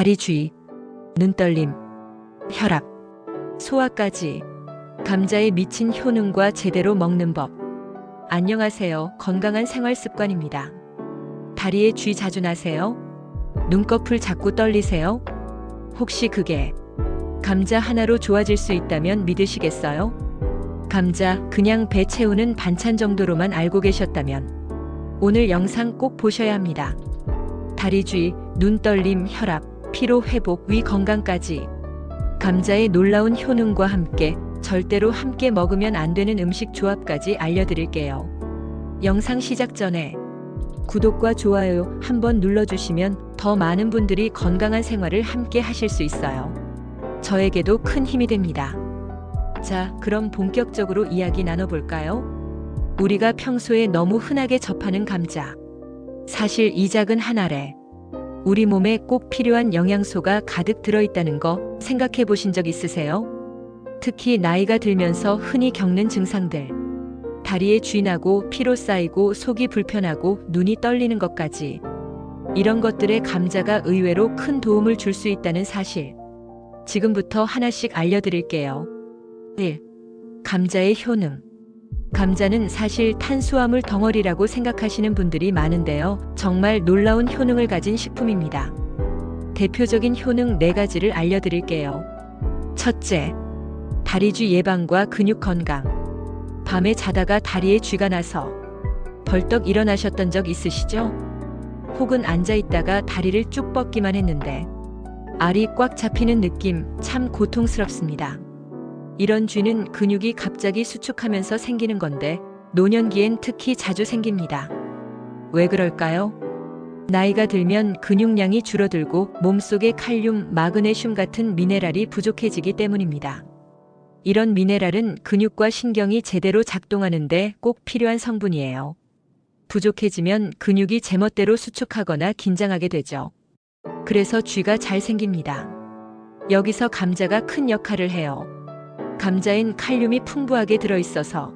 다리 주위, 눈떨림, 혈압, 소화까지 감자에 미친 효능과 제대로 먹는 법. 안녕하세요. 건강한 생활 습관입니다. 다리에 쥐 자주 나세요? 눈꺼풀 자꾸 떨리세요? 혹시 그게 감자 하나로 좋아질 수 있다면 믿으시겠어요? 감자 그냥 배 채우는 반찬 정도로만 알고 계셨다면 오늘 영상 꼭 보셔야 합니다. 다리 쥐, 눈 떨림, 혈압, 피로 회복, 위 건강까지 감자의 놀라운 효능과 함께 절대로 함께 먹으면 안 되는 음식 조합까지 알려드릴게요. 영상 시작 전에 구독과 좋아요 한번 눌러주시면 더 많은 분들이 건강한 생활을 함께 하실 수 있어요. 저에게도 큰 힘이 됩니다. 자, 그럼 본격적으로 이야기 나눠볼까요? 우리가 평소에 너무 흔하게 접하는 감자. 사실 이 작은 한 알에 우리 몸에 꼭 필요한 영양소가 가득 들어있다는 거 생각해 보신 적 있으세요? 특히 나이가 들면서 흔히 겪는 증상들. 다리에 쥐 나고 피로 쌓이고 속이 불편하고 눈이 떨리는 것까지. 이런 것들에 감자가 의외로 큰 도움을 줄 수 있다는 사실. 지금부터 하나씩 알려드릴게요. 1. 감자의 효능. 감자는 사실 탄수화물 덩어리라고 생각하시는 분들이 많은데요. 정말 놀라운 효능을 가진 식품입니다. 대표적인 효능 4가지를 알려드릴게요. 첫째, 다리쥐 예방과 근육 건강. 밤에 자다가 다리에 쥐가 나서 벌떡 일어나셨던 적 있으시죠? 혹은 앉아 있다가 다리를 쭉 뻗기만 했는데 알이 꽉 잡히는 느낌 참 고통스럽습니다. 이런 쥐는 근육이 갑자기 수축하면서 생기는 건데 노년기엔 특히 자주 생깁니다. 왜 그럴까요? 나이가 들면 근육량이 줄어들고 몸속에 칼륨, 마그네슘 같은 미네랄이 부족해지기 때문입니다. 이런 미네랄은 근육과 신경이 제대로 작동하는데 꼭 필요한 성분이에요. 부족해지면 근육이 제멋대로 수축하거나 긴장하게 되죠. 그래서 쥐가 잘 생깁니다. 여기서 감자가 큰 역할을 해요. 감자엔 칼륨이 풍부하게 들어있어서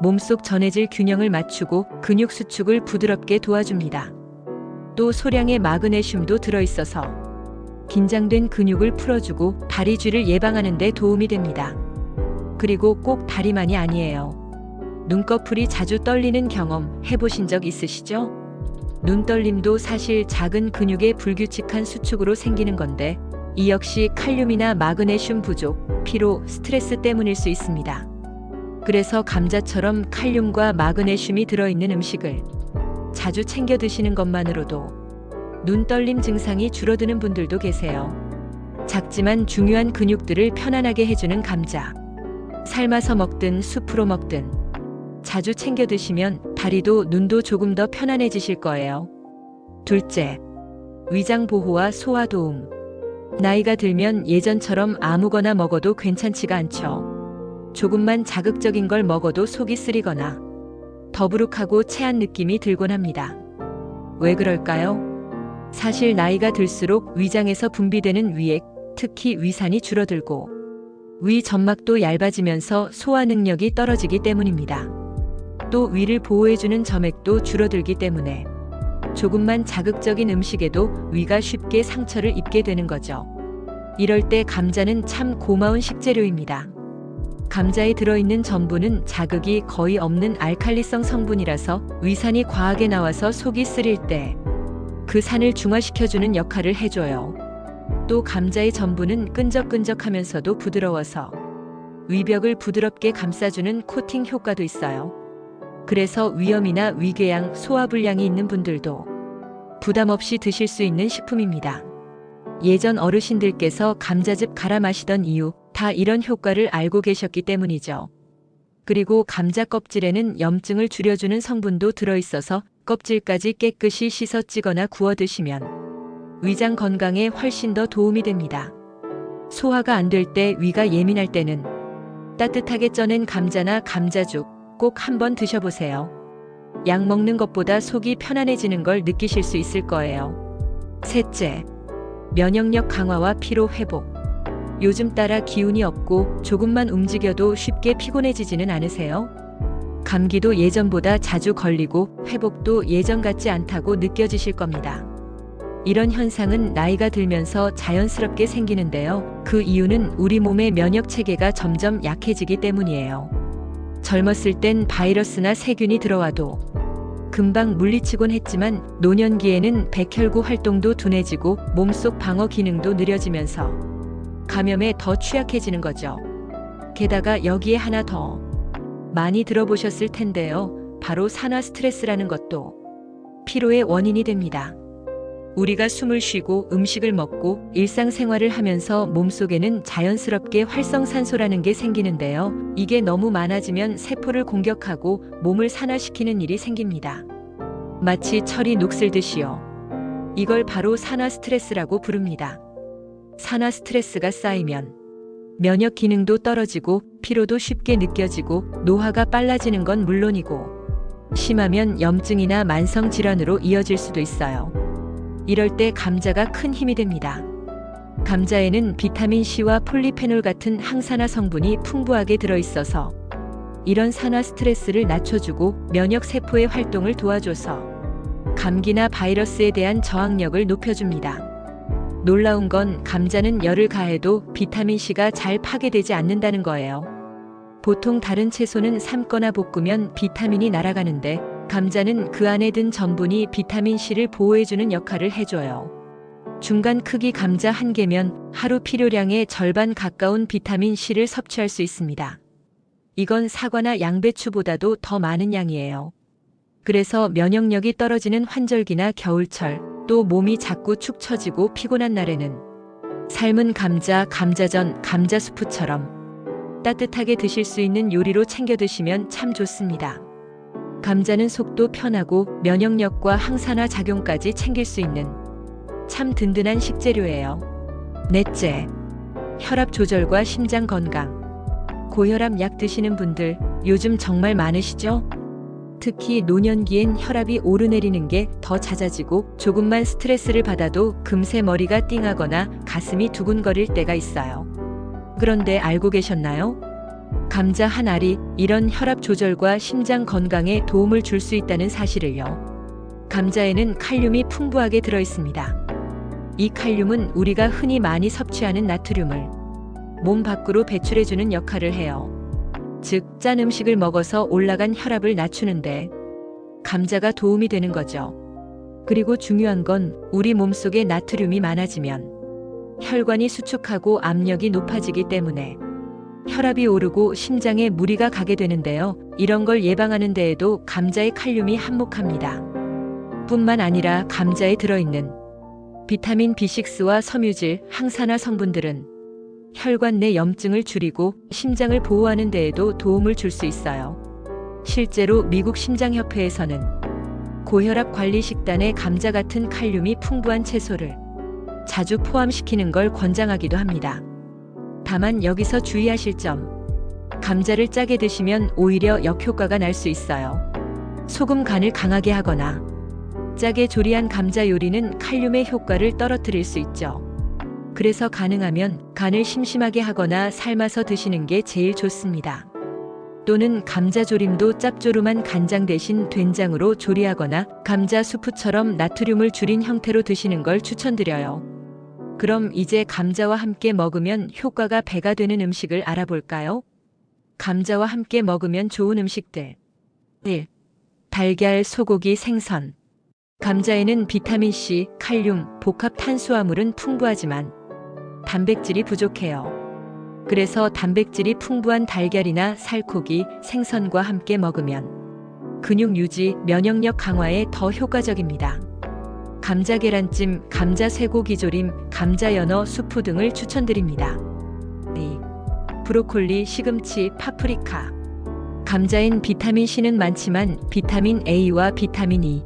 몸속 전해질 균형을 맞추고 근육 수축을 부드럽게 도와줍니다. 또 소량의 마그네슘도 들어있어서 긴장된 근육을 풀어주고 다리 쥐를 예방하는 데 도움이 됩니다. 그리고 꼭 다리만이 아니에요. 눈꺼풀이 자주 떨리는 경험 해보신 적 있으시죠? 눈떨림도 사실 작은 근육의 불규칙한 수축으로 생기는 건데 이 역시 칼륨이나 마그네슘 부족, 피로, 스트레스 때문일 수 있습니다. 그래서 감자처럼 칼륨과 마그네슘이 들어있는 음식을 자주 챙겨 드시는 것만으로도 눈떨림 증상이 줄어드는 분들도 계세요. 작지만 중요한 근육들을 편안하게 해주는 감자. 삶아서 먹든 숲으로 먹든 자주 챙겨 드시면 다리도 눈도 조금 더 편안해지실 거예요. 둘째, 위장 보호와 소화 도움. 나이가 들면 예전처럼 아무거나 먹어도 괜찮지가 않죠. 조금만 자극적인 걸 먹어도 속이 쓰리거나 더부룩하고 체한 느낌이 들곤 합니다. 왜 그럴까요? 사실 나이가 들수록 위장에서 분비되는 위액, 특히 위산이 줄어들고 위 점막도 얇아지면서 소화 능력이 떨어지기 때문입니다. 또 위를 보호해주는 점액도 줄어들기 때문에 조금만 자극적인 음식에도 위가 쉽게 상처를 입게 되는 거죠. 이럴 때 감자는 참 고마운 식재료입니다. 감자에 들어있는 전분은 자극이 거의 없는 알칼리성 성분이라서 위산이 과하게 나와서 속이 쓰릴 때 그 산을 중화시켜주는 역할을 해줘요. 또 감자의 전분은 끈적끈적하면서도 부드러워서 위벽을 부드럽게 감싸주는 코팅 효과도 있어요. 그래서 위염이나 위궤양, 소화불량이 있는 분들도 부담 없이 드실 수 있는 식품입니다. 예전 어르신들께서 감자즙 갈아 마시던 이유 다 이런 효과를 알고 계셨기 때문이죠. 그리고 감자 껍질에는 염증을 줄여주는 성분도 들어있어서 껍질까지 깨끗이 씻어 찌거나 구워 드시면 위장 건강에 훨씬 더 도움이 됩니다. 소화가 안 될 때 위가 예민할 때는 따뜻하게 쪄낸 감자나 감자죽 꼭 한번 드셔보세요. 약 먹는 것보다 속이 편안해지는 걸 느끼실 수 있을 거예요. 셋째, 면역력 강화와 피로 회복. 요즘 따라 기운이 없고 조금만 움직여도 쉽게 피곤해지지는 않으세요? 감기도 예전보다 자주 걸리고 회복도 예전 같지 않다고 느껴지실 겁니다. 이런 현상은 나이가 들면서 자연스럽게 생기는데요. 그 이유는 우리 몸의 면역 체계가 점점 약해지기 때문이에요. 젊었을 땐 바이러스나 세균이 들어와도 금방 물리치곤 했지만 노년기에는 백혈구 활동도 둔해지고 몸속 방어 기능도 느려지면서 감염에 더 취약해지는 거죠. 게다가 여기에 하나 더 많이 들어보셨을 텐데요. 바로 산화 스트레스라는 것도 피로의 원인이 됩니다. 우리가 숨을 쉬고 음식을 먹고 일상생활을 하면서 몸속에는 자연스럽게 활성산소라는 게 생기는데요. 이게 너무 많아지면 세포를 공격하고 몸을 산화시키는 일이 생깁니다. 마치 철이 녹슬듯이요. 이걸 바로 산화 스트레스라고 부릅니다. 산화 스트레스가 쌓이면 면역 기능도 떨어지고 피로도 쉽게 느껴지고 노화가 빨라지는 건 물론이고 심하면 염증이나 만성 질환으로 이어질 수도 있어요. 이럴 때 감자가 큰 힘이 됩니다. 감자에는 비타민 C와 폴리페놀 같은 항산화 성분이 풍부하게 들어있어서 이런 산화 스트레스를 낮춰주고 면역 세포의 활동을 도와줘서 감기나 바이러스에 대한 저항력을 높여줍니다. 놀라운 건 감자는 열을 가해도 비타민 C가 잘 파괴되지 않는다는 거예요. 보통 다른 채소는 삶거나 볶으면 비타민이 날아가는데 감자는 그 안에 든 전분이 비타민 C를 보호해주는 역할을 해줘요. 중간 크기 감자 한 개면 하루 필요량의 절반 가까운 비타민 C를 섭취할 수 있습니다. 이건 사과나 양배추보다도 더 많은 양이에요. 그래서 면역력이 떨어지는 환절기나 겨울철, 또 몸이 자꾸 축 처지고 피곤한 날에는 삶은 감자, 감자전, 감자수프처럼 따뜻하게 드실 수 있는 요리로 챙겨 드시면 참 좋습니다. 감자는 속도 편하고 면역력과 항산화 작용까지 챙길 수 있는 참 든든한 식재료예요. 넷째, 혈압 조절과 심장 건강. 고혈압 약 드시는 분들 요즘 정말 많으시죠? 특히 노년기엔 혈압이 오르내리는 게 더 잦아지고 조금만 스트레스를 받아도 금세 머리가 띵하거나 가슴이 두근거릴 때가 있어요. 그런데 알고 계셨나요? 감자 한 알이 이런 혈압 조절과 심장 건강에 도움을 줄 수 있다는 사실을요. 감자에는 칼륨이 풍부하게 들어 있습니다. 이 칼륨은 우리가 흔히 많이 섭취하는 나트륨을 몸 밖으로 배출해주는 역할을 해요. 즉, 짠 음식을 먹어서 올라간 혈압을 낮추는데 감자가 도움이 되는 거죠. 그리고 중요한 건 우리 몸속에 나트륨이 많아지면 혈관이 수축하고 압력이 높아지기 때문에 혈압이 오르고 심장에 무리가 가게 되는데요. 이런 걸 예방하는 데에도 감자의 칼륨이 한몫합니다. 뿐만 아니라 감자에 들어있는 비타민 B6와 섬유질, 항산화 성분들은 혈관 내 염증을 줄이고 심장을 보호하는 데에도 도움을 줄 수 있어요. 실제로 미국 심장협회에서는 고혈압 관리 식단에 감자 같은 칼륨이 풍부한 채소를 자주 포함시키는 걸 권장하기도 합니다. 다만 여기서 주의하실 점. 감자를 짜게 드시면 오히려 역효과가 날 수 있어요. 소금 간을 강하게 하거나 짜게 조리한 감자 요리는 칼륨의 효과를 떨어뜨릴 수 있죠. 그래서 가능하면 간을 심심하게 하거나 삶아서 드시는 게 제일 좋습니다. 또는 감자 조림도 짭조름한 간장 대신 된장으로 조리하거나 감자 수프처럼 나트륨을 줄인 형태로 드시는 걸 추천드려요. 그럼 이제 감자와 함께 먹으면 효과가 배가 되는 음식을 알아볼까요? 감자와 함께 먹으면 좋은 음식들. 1. 달걀, 소고기, 생선. 감자에는 비타민C, 칼륨, 복합 탄수화물은 풍부하지만 단백질이 부족해요. 그래서 단백질이 풍부한 달걀이나 살코기, 생선과 함께 먹으면 근육 유지, 면역력 강화에 더 효과적입니다. 감자 계란찜, 감자 쇠고기 조림, 감자 연어 수프 등을 추천드립니다. 2. 브로콜리, 시금치, 파프리카. 감자엔 비타민 C는 많지만 비타민 A와 비타민 E,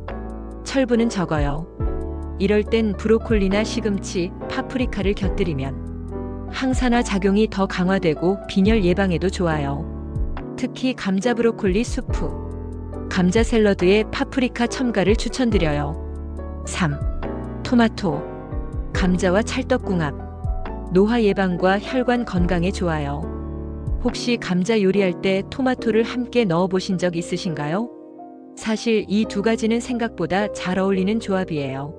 철분은 적어요. 이럴 땐 브로콜리나 시금치, 파프리카를 곁들이면 항산화 작용이 더 강화되고 빈혈 예방에도 좋아요. 특히 감자 브로콜리 수프, 감자 샐러드에 파프리카 첨가를 추천드려요. 3. 토마토. 감자와 찰떡궁합. 노화 예방과 혈관 건강에 좋아요. 혹시 감자 요리할 때 토마토를 함께 넣어 보신 적 있으신가요? 사실 이 두 가지는 생각보다 잘 어울리는 조합이에요.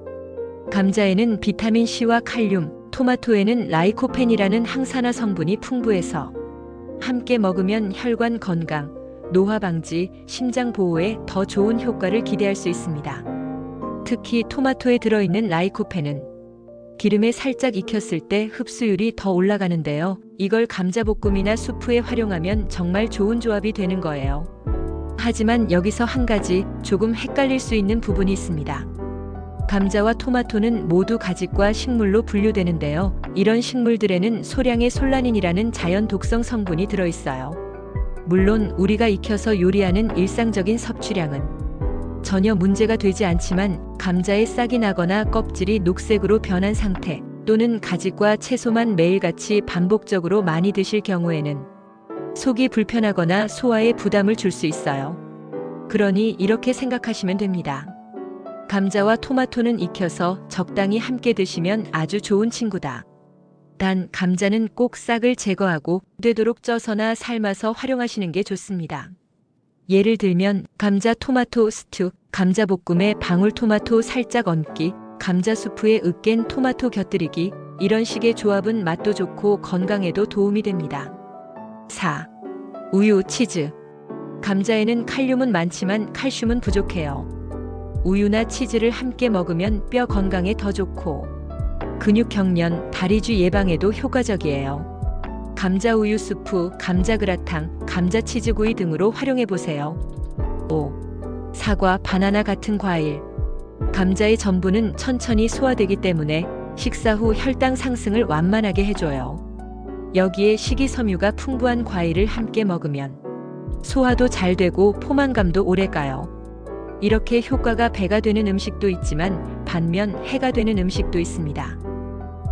감자에는 비타민 C와 칼륨, 토마토에는 라이코펜이라는 항산화 성분이 풍부해서 함께 먹으면 혈관 건강, 노화 방지, 심장 보호에 더 좋은 효과를 기대할 수 있습니다. 특히 토마토에 들어있는 라이코펜은 기름에 살짝 익혔을 때 흡수율이 더 올라가는데요. 이걸 감자볶음이나 수프에 활용하면 정말 좋은 조합이 되는 거예요. 하지만 여기서 한 가지 조금 헷갈릴 수 있는 부분이 있습니다. 감자와 토마토는 모두 가직과 식물로 분류되는데요. 이런 식물들에는 소량의 솔라닌이라는 자연 독성 성분이 들어있어요. 물론 우리가 익혀서 요리하는 일상적인 섭취량은 전혀 문제가 되지 않지만 감자에 싹이 나거나 껍질이 녹색으로 변한 상태 또는 가직과 채소만 매일같이 반복적으로 많이 드실 경우에는 속이 불편하거나 소화에 부담을 줄 수 있어요. 그러니 이렇게 생각하시면 됩니다. 감자와 토마토는 익혀서 적당히 함께 드시면 아주 좋은 친구다. 단 감자는 꼭 싹을 제거하고 되도록 쪄서나 삶아서 활용하시는 게 좋습니다. 예를 들면 감자 토마토 스튜, 감자 볶음에 방울 토마토 살짝 얹기, 감자 수프에 으깬 토마토 곁들이기 이런 식의 조합은 맛도 좋고 건강에도 도움이 됩니다. 4. 우유, 치즈. 감자에는 칼륨은 많지만 칼슘은 부족해요. 우유나 치즈를 함께 먹으면 뼈 건강에 더 좋고 근육 경련, 다리쥐 예방에도 효과적이에요. 감자 우유 수프, 감자 그라탕, 감자 치즈구이 등으로 활용해 보세요. 5. 사과, 바나나 같은 과일. 감자의 전분은 천천히 소화되기 때문에 식사 후 혈당 상승을 완만하게 해줘요. 여기에 식이섬유가 풍부한 과일을 함께 먹으면 소화도 잘 되고 포만감도 오래 가요. 이렇게 효과가 배가 되는 음식도 있지만 반면 해가 되는 음식도 있습니다.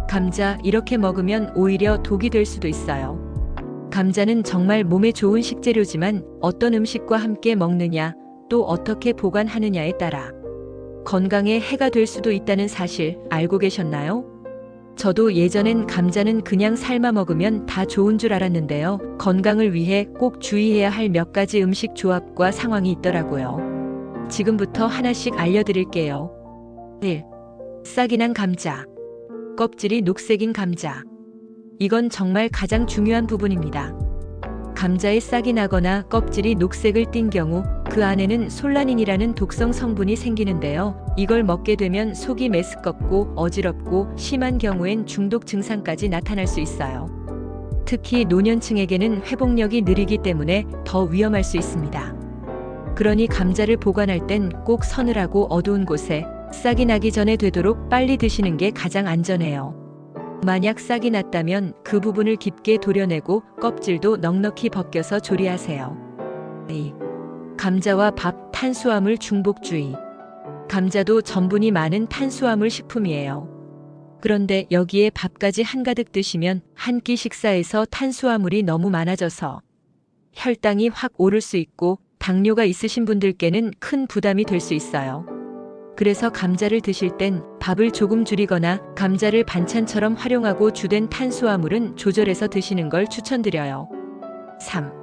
감자 이렇게 먹으면 오히려 독이 될 수도 있어요. 감자는 정말 몸에 좋은 식재료지만 어떤 음식과 함께 먹느냐 또 어떻게 보관하느냐에 따라 건강에 해가 될 수도 있다는 사실 알고 계셨나요? 저도 예전엔 감자는 그냥 삶아 먹으면 다 좋은 줄 알았는데요. 건강을 위해 꼭 주의해야 할 몇 가지 음식 조합과 상황이 있더라고요. 지금부터 하나씩 알려드릴게요. 1. 싹이 난 감자. 껍질이 녹색인 감자. 이건 정말 가장 중요한 부분입니다. 감자에 싹이 나거나 껍질이 녹색을 띈 경우 그 안에는 솔라닌이라는 독성 성분이 생기는데요. 이걸 먹게 되면 속이 메스껍고 어지럽고 심한 경우엔 중독 증상까지 나타날 수 있어요. 특히 노년층에게는 회복력이 느리기 때문에 더 위험할 수 있습니다. 그러니 감자를 보관할 땐 꼭 서늘하고 어두운 곳에 싹이 나기 전에 되도록 빨리 드시는 게 가장 안전해요. 만약 싹이 났다면 그 부분을 깊게 도려내고 껍질도 넉넉히 벗겨서 조리하세요. 2. 감자와 밥 탄수화물 중복주의. 감자도 전분이 많은 탄수화물 식품이에요. 그런데 여기에 밥까지 한가득 드시면 한 끼 식사에서 탄수화물이 너무 많아져서 혈당이 확 오를 수 있고 당뇨가 있으신 분들께는 큰 부담이 될 수 있어요. 그래서 감자를 드실 땐 밥을 조금 줄이거나 감자를 반찬처럼 활용하고 주된 탄수화물은 조절해서 드시는 걸 추천드려요. 3.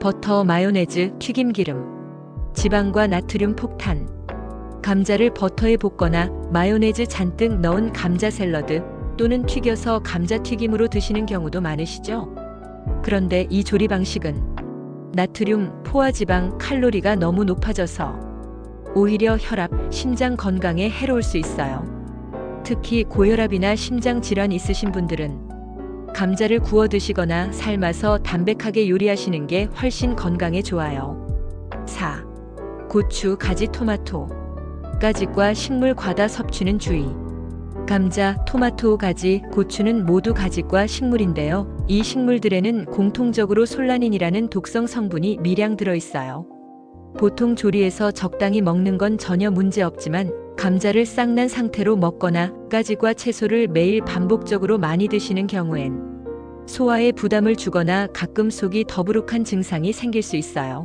버터, 마요네즈, 튀김기름. 지방과 나트륨 폭탄. 감자를 버터에 볶거나 마요네즈 잔뜩 넣은 감자 샐러드 또는 튀겨서 감자튀김으로 드시는 경우도 많으시죠? 그런데 이 조리 방식은 나트륨, 포화지방, 칼로리가 너무 높아져서 오히려 혈압, 심장 건강에 해로울 수 있어요. 특히 고혈압이나 심장 질환 있으신 분들은 감자를 구워 드시거나 삶아서 담백하게 요리하시는 게 훨씬 건강에 좋아요. 4. 고추, 가지, 토마토. 가지과 식물 과다 섭취는 주의. 감자, 토마토, 가지, 고추는 모두 가지과 식물인데요. 이 식물들에는 공통적으로 솔라닌이라는 독성 성분이 미량 들어 있어요. 보통 조리에서 적당히 먹는 건 전혀 문제 없지만 감자를 싹난 상태로 먹거나 가지과 채소를 매일 반복적으로 많이 드시는 경우엔 소화에 부담을 주거나 가끔 속이 더부룩한 증상이 생길 수 있어요.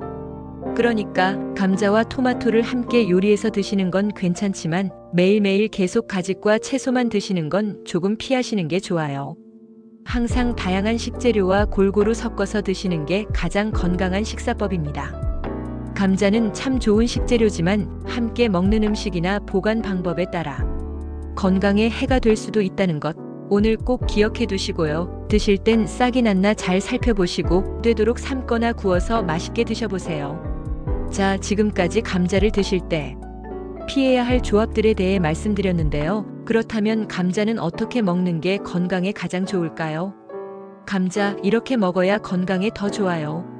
그러니까 감자와 토마토를 함께 요리해서 드시는 건 괜찮지만 매일매일 계속 가지과 채소만 드시는 건 조금 피하시는 게 좋아요. 항상 다양한 식재료와 골고루 섞어서 드시는 게 가장 건강한 식사법입니다. 감자는 참 좋은 식재료지만 함께 먹는 음식이나 보관 방법에 따라 건강에 해가 될 수도 있다는 것 오늘 꼭 기억해 두시고요. 드실 땐 싹이 났나 잘 살펴보시고 되도록 삶거나 구워서 맛있게 드셔보세요. 자, 지금까지 감자를 드실 때 피해야 할 조합들에 대해 말씀드렸는데요. 그렇다면 감자는 어떻게 먹는 게 건강에 가장 좋을까요? 감자 이렇게 먹어야 건강에 더 좋아요.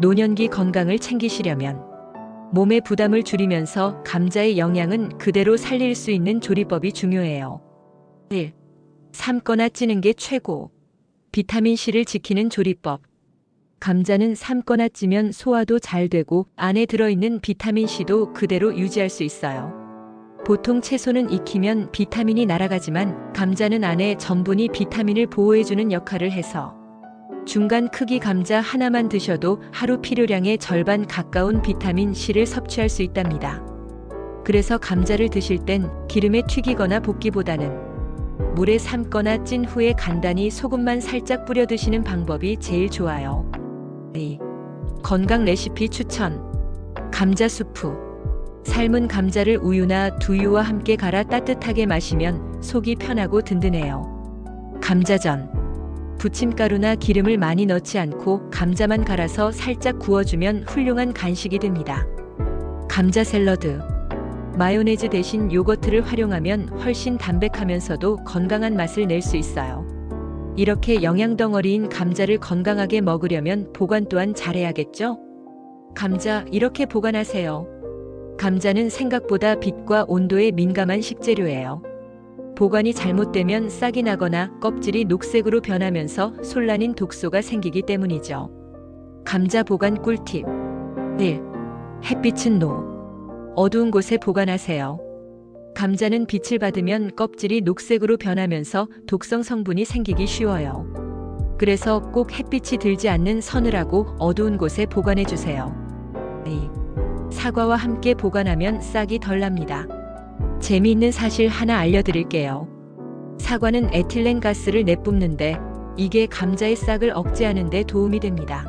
노년기 건강을 챙기시려면 몸의 부담을 줄이면서 감자의 영양은 그대로 살릴 수 있는 조리법이 중요해요. 1. 삶거나 찌는 게 최고. 비타민C를 지키는 조리법. 감자는 삶거나 찌면 소화도 잘 되고 안에 들어있는 비타민C도 그대로 유지할 수 있어요. 보통 채소는 익히면 비타민이 날아가지만 감자는 안에 전분이 비타민을 보호해주는 역할을 해서 중간 크기 감자 하나만 드셔도 하루 필요량의 절반 가까운 비타민 C를 섭취할 수 있답니다. 그래서 감자를 드실 땐 기름에 튀기거나 볶기보다는 물에 삶거나 찐 후에 간단히 소금만 살짝 뿌려 드시는 방법이 제일 좋아요. 2. 건강 레시피 추천. 감자 수프. 삶은 감자를 우유나 두유와 함께 갈아 따뜻하게 마시면 속이 편하고 든든해요. 감자전. 부침가루나 기름을 많이 넣지 않고 감자만 갈아서 살짝 구워주면 훌륭한 간식이 됩니다. 감자 샐러드. 마요네즈 대신 요거트를 활용하면 훨씬 담백하면서도 건강한 맛을 낼 수 있어요. 이렇게 영양 덩어리인 감자를 건강하게 먹으려면 보관 또한 잘해야겠죠? 감자 이렇게 보관하세요. 감자는 생각보다 빛과 온도에 민감한 식재료예요. 보관이 잘못되면 싹이 나거나 껍질이 녹색으로 변하면서 솔란인 독소가 생기기 때문이죠. 감자 보관 꿀팁 1. 햇빛은 노. 어두운 곳에 보관하세요. 감자는 빛을 받으면 껍질이 녹색으로 변하면서 독성 성분이 생기기 쉬워요. 그래서 꼭 햇빛이 들지 않는 서늘하고 어두운 곳에 보관해 주세요. 2. 사과와 함께 보관하면 싹이 덜 납니다. 재미있는 사실 하나 알려드릴게요. 사과는 에틸렌 가스를 내뿜는데 이게 감자의 싹을 억제하는 데 도움이 됩니다.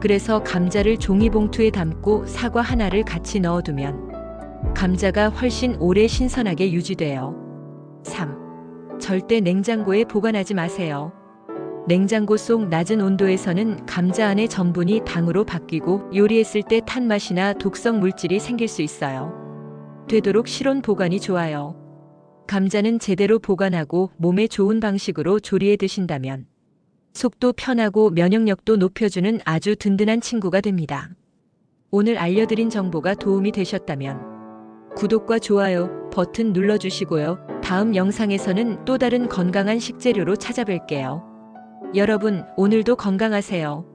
그래서 감자를 종이봉투에 담고 사과 하나를 같이 넣어두면 감자가 훨씬 오래 신선하게 유지돼요. 3. 절대 냉장고에 보관하지 마세요. 냉장고 속 낮은 온도에서는 감자 안의 전분이 당으로 바뀌고 요리했을 때 탄 맛이나 독성 물질이 생길 수 있어요. 되도록 실온 보관이 좋아요. 감자는 제대로 보관하고 몸에 좋은 방식으로 조리해 드신다면 속도 편하고 면역력도 높여주는 아주 든든한 친구가 됩니다. 오늘 알려드린 정보가 도움이 되셨다면 구독과 좋아요 버튼 눌러주시고요. 다음 영상에서는 또 다른 건강한 식재료로 찾아뵐게요. 여러분, 오늘도 건강하세요.